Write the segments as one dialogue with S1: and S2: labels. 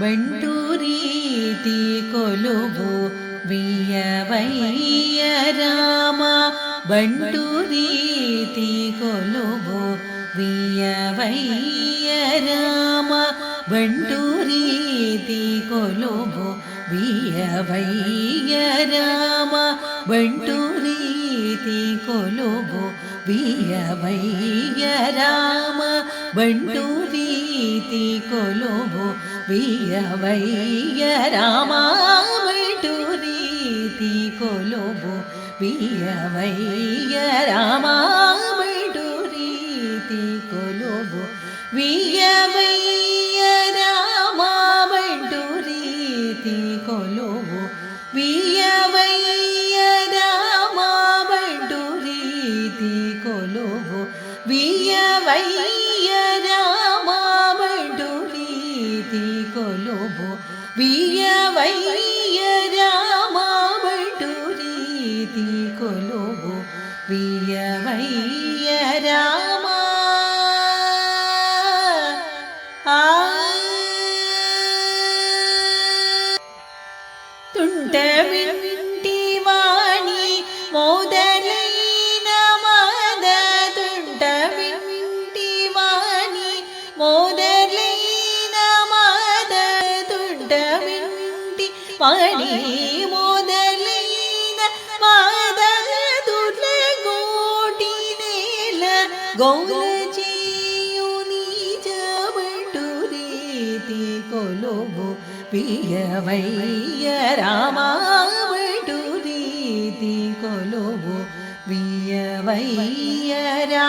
S1: ಬಂಟು ರೀತಿ ಕೊಲುಬು ವಿಯವಯ್ಯ ರಾಮ ಬಂಟು ರೀತಿ ಕೊಲುಬು ವಿಯವಯ್ಯ ರಾಮ ಬಂಟು ರೀತಿ ಕೊಲುಬು ವಿಯವಯ್ಯ ರಾಮ ಬಂಟು ರೀತಿ ಕೊಲುಬು ವಿಯವಯ್ಯ ರಾಮ ಬಂಟು ರೀತಿ ಕೊಲುಬು ವೀರವೈಯ ರಾಮ ಬಿಡು ರೀತಿ ಕೊಲೊಬು ವೀರವೈಯ ರಾಮ ಬಿಡು ರೀತಿ ಕೊಲೊಬು ವೀರವೈಯ ರಾಮ ಬಿಡು ರೀತಿ ಕೊಲೊಬು ವೀರವೈಯ ರಾಮ ಬಿಡು ರೀತಿ ಕೊಲೊಬು ವೀರವೈಯ ರಾಮ ವೈಯ್ಯ ರಾಮ ಬಟುರೀತಿ ಕೊಲುವು ವಿಯ ವೈಯ್ಯ ರಾಮ ತುಂಟ പണി മുതലീന മാതൂട്ടിനേല ഗൗല ചെയ്യൂ നീചമിട്ടുരീതി കൊലുബു പിയവയ്യ രാമാവിട്ടുരീതി കൊലുബു പിയവയ്യ രാ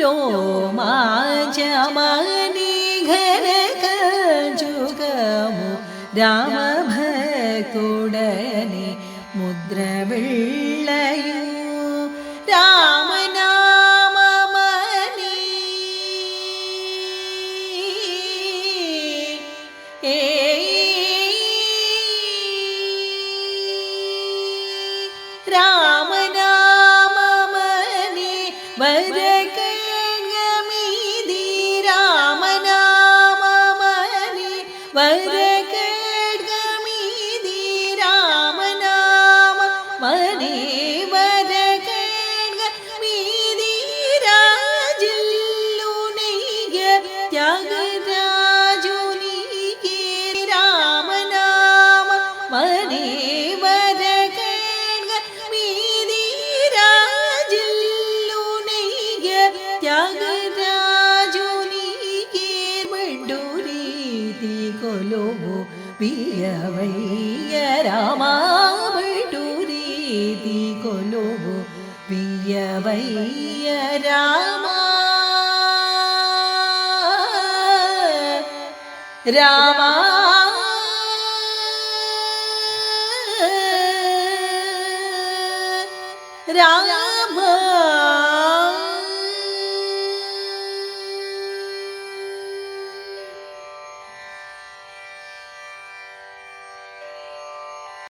S1: രോമാചമനിഘനകജുഗമു രാമഭക്തുടനെ മുദ്രവിള്ളയൂ வருக പിയവയ്യ രാമ മണ്ടൂരീതി കൊലോബു പിയവയ്യ രാമ രാമ രാമ